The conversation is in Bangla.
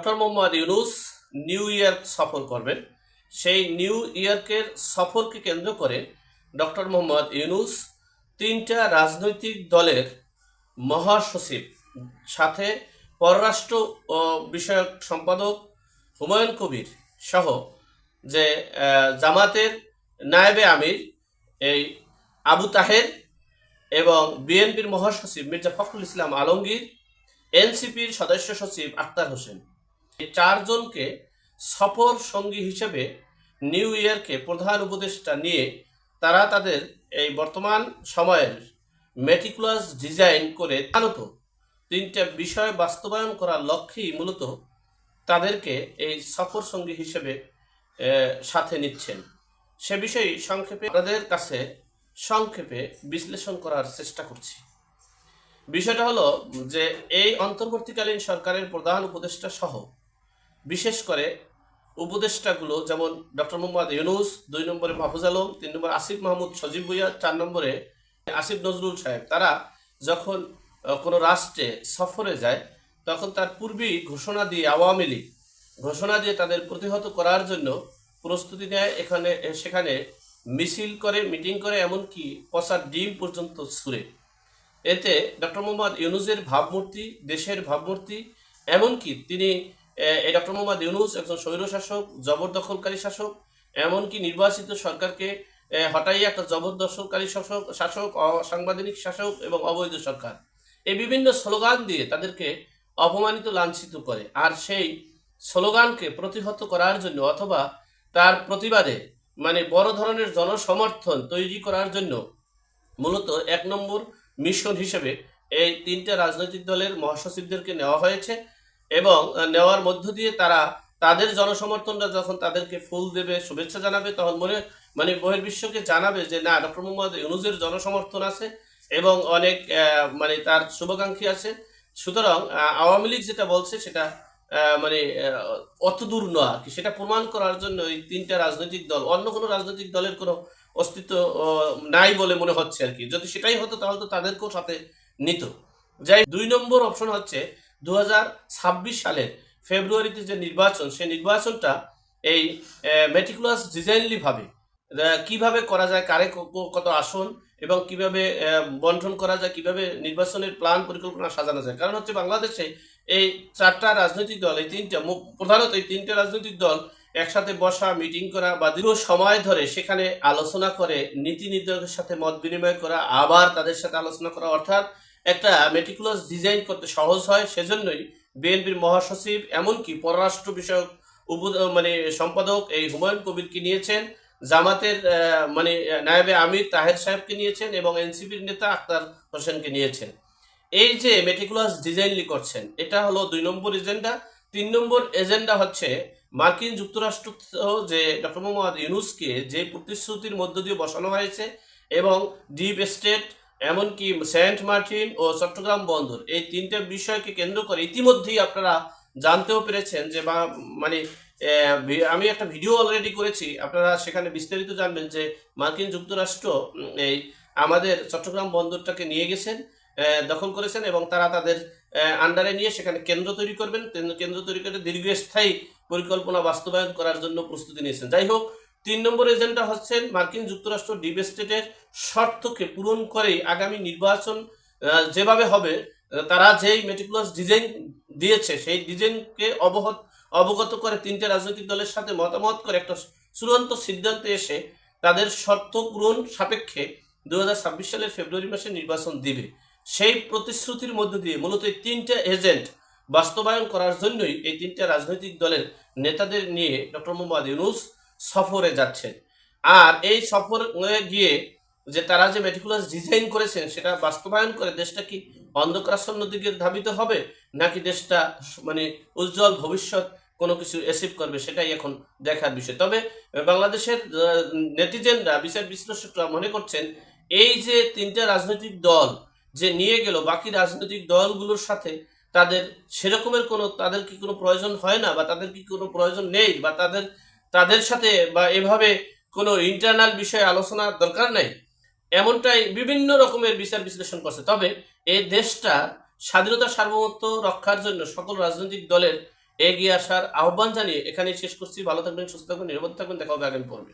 Doctor Mohammad Yunus New York সফর করবেন। সেই নিউ ইয়র্কের সফরকে কেন্দ্র করে ডক্টর মোহাম্মদ ইউনুস তিনটা রাজনৈতিক দলের মহাসচিব, সাথে পররাষ্ট্র বিষয়ক সম্পাদক হুমায়ুন কবির সহ যে জামাতের নায়েবে আমির, এই আবু তাহের এবং বিএনপির মহাসচিব মির্জা ফখরুল ইসলাম আলমগীর, এনসিপির সদস্য সচিব আক্তার হোসেন। চারজনকে সফর সঙ্গী হিসেবে নিউ ইয়র্কে প্রধান উপদেষ্টা নিয়ে তারা তাদের এই বর্তমান সময়ের মেটিকুলাস ডিজাইন করে আনত। তিনটা বিষয় বাস্তবায়ন করার লক্ষ্যেই মূলত তাদেরকে এই সফর সঙ্গী হিসেবে সাথে নিচ্ছেন। সে বিষয়ে সংক্ষেপে আপনাদের কাছে সংক্ষেপে বিশ্লেষণ করার চেষ্টা করছি। বিষয়টা হলো যে, এই অন্তর্বর্তীকালীন সরকারের প্রধান উপদেষ্টা সহ বিশেষ করে উপদেষ্টাগুলো, যেমন ডক্টর মোহাম্মদ ইউনুস, দুই নম্বরে মাহফুজ আলম, তিন নম্বরে আসিফ মাহমুদ সজীব ভুইয়া, চার নম্বরে আসিফ নজরুল সাহেব। তারা যখন কোনো রাষ্ট্রে সফরে যায়, তখন তার পূর্বেই ঘোষণা দিয়ে আওয়ামী লীগ, ঘোষণা দিয়ে তাদের প্রতিহত করার জন্য প্রস্তুতি নেয়। এখানে, সেখানে মিছিল করে, মিটিং করে, এমনকি পচার ডিম পর্যন্ত ছুড়ে। এতে ডক্টর মোহাম্মদ ইউনুসের ভাবমূর্তি, দেশের ভাবমূর্তি, এমনকি তিনি এই ডক্টর মোহাম্মদ ইউনুস একজন স্বৈরশাসক জবরদখলকারী শাসক, এমনকি নির্বাচিত সরকারকে হটাইয়ে একটা জবরদখলকারী শাসক শাসক, অসাংবিধানিক শাসক এবং অবৈধ সরকার। এই বিভিন্ন স্লোগান দিয়ে তাদেরকে অপমানিত, লাঞ্ছিত করে। আর সেই স্লোগানকে প্রতিহত করার জন্য অথবা তার প্রতিবাদে মানে বড় ধরনের জনসমর্থন তৈরি করার জন্য মূলত এক নম্বর মিশন হিসেবে এই তিনটে রাজনৈতিক দলের মহাসচিবদেরকে নেওয়া হয়েছে। এবং নেওয়ার মধ্য দিয়ে তারা তাদের জনসমর্থনটা যখন তাদেরকে ফুল দেবে, শুভেচ্ছা জানাবে, তখন মনে মানে বহির্বিশ্বকে জানাবে যে, না, ডক্টর মোহাম্মদ ইউনুসের জনসমর্থন আছে এবং অনেক মানে তার শুভাকাঙ্ক্ষী আছে। সুতরাং আওয়ামী লীগ যেটা বলছে সেটা মানে অত দূর নয় কি। সেটা প্রমাণ করার জন্য এই তিনটা রাজনৈতিক দল, অন্য কোনো রাজনৈতিক দলের কোনো অস্তিত্ব নাই বলে মনে হচ্ছে আর কি। যদি সেটাই হতো তাহলে তো তাদেরকেও সাথে নিত। যাই দুই নম্বর অপশন হচ্ছে দু হাজার ছাব্বিশ সালের ফেব্রুয়ারিতে যে নির্বাচন, সেই নির্বাচনটা এই মেটিকুলাস ডিজাইনলি ভাবে কীভাবে করা যায়, কারে কত আসন এবং কীভাবে বন্টন করা যায়, কীভাবে নির্বাচনের প্ল্যান পরিকল্পনা সাজানো যায়। কারণ হচ্ছে বাংলাদেশে এই চারটা রাজনৈতিক দল, এই তিনটা প্রধানত এই তিনটে রাজনৈতিক দল একসাথে বসা মিটিং করা বা দীর্ঘ সময় ধরে সেখানে আলোচনা করে, নীতি নির্ধারকের সাথে মত বিনিময় করা, আবার তাদের সাথে আলোচনা করা, অর্থাৎ একটা মেটিকুলাস ডিজাইন করতে সহজ হয়, সেজন্যই বিএনপির মহাসচিব এমনকি পররাষ্ট্র বিষয়ক উপ মানে সম্পাদক এই হুমায়ুন কবিরকে নিয়েছেন, জামাতের মানে নায়েবে আমির তাহের সাহেবকে নিয়েছেন এবং এনসিপির নেতা আক্তার হোসেনকে নিয়েছেন। এই যে মেটিকুলাস ডিজাইনলি করছেন, এটা হলো দুই নম্বর এজেন্ডা। তিন নম্বর এজেন্ডা হচ্ছে মার্কিন যুক্তরাষ্ট্র যে ডক্টর মোহাম্মদ ইউনুসকে যে প্রতিশ্রুতির মধ্য দিয়ে বসানো হয়েছে এবং ডিপ স্টেট এমনকি সেন্ট মার্টিন ও চট্টগ্রাম বন্দর, এই তিনটে বিষয়কে কেন্দ্র করে ইতিমধ্যেই আপনারা জানতেও পেরেছেন যে বা মানে আমি একটা ভিডিও অলরেডি করেছি। আপনারা সেখানে বিস্তারিত জানবেন যে মার্কিন যুক্তরাষ্ট্র এই আমাদের চট্টগ্রাম বন্দরটাকে নিয়ে গেছেন দখল করেছেন এবং তারা তাদের আন্ডারে নিয়ে সেখানে কেন্দ্র তৈরি করবেন। কেন্দ্র তৈরি করে দীর্ঘস্থায়ী পরিকল্পনা বাস্তবায়ন করার জন্য প্রস্তুতি নিয়েছেন। যাই হোক তিন নম্বর এজেন্ডা হচ্ছেন মার্কিন যুক্তরাষ্ট্র ডিপ স্টেটের শর্তকে পূরণ করেই আগামী নির্বাচন যেভাবে হবে, তারা যেই মেটিকুলাস ডিজাইন দিয়েছে, সেই ডিজাইনকে অবহত, অবগত করে তিনটে রাজনৈতিক দলের সাথে মতামত করে একটা চূড়ান্ত সিদ্ধান্তে এসে তাদের শর্ত পূরণ সাপেক্ষে দু হাজার ছাব্বিশ সালের ফেব্রুয়ারি মাসে নির্বাচন দিবে। সেই প্রতিশ্রুতির মধ্য দিয়ে মূলত এই তিনটে এজেন্ট বাস্তবায়ন করার জন্যই এই তিনটে রাজনৈতিক দলের নেতাদের নিয়ে ডক্টর মোহাম্মদ ইউনুস সফরে যাচ্ছেন আর এই সফরে গিয়ে যে তারা যে মেটিকুলাস ডিজাইন করেছেন, সেটা বাস্তবায়ন করে দেশটা কি অন্ধকারাচ্ছন্ন দিকে ধাবিত হবে? নাকি দেশটা মানে উজ্জ্বল ভবিষ্যৎ কোনো কিছু অ্যাচিভ করবে, সেটাই এখন দেখার বিষয়। তবে বাংলাদেশের নেটিজেনরা, বিচার বিশ্লেষকরা মনে করছেন, এই যে তিনটা রাজনৈতিক দল যে নিয়ে গেল, বাকি রাজনৈতিক দলগুলোর সাথে তাদের সেরকমের কোনো, তাদের কি কোনো প্রয়োজন হয় না? বা তাদের কি কোনো প্রয়োজন নেই? বা তাদের তাদের সাথে বা এভাবে কোনো ইন্টারনাল বিষয়ে আলোচনা দরকার নাই, এমনটাই বিভিন্ন রকমের বিচার বিশ্লেষণ করছে। তবে এই দেশটা স্বাধীনতা, সার্বভৌমত্ব রক্ষার জন্য সকল রাজনৈতিক দলের এগিয়ে আসার আহ্বান জানিয়ে এখানে শেষ করছি। ভালো থাকবেন, সুস্থ থাকবেন নিরাপদ থাকবেন দেখা হবে আগামী পর্বে।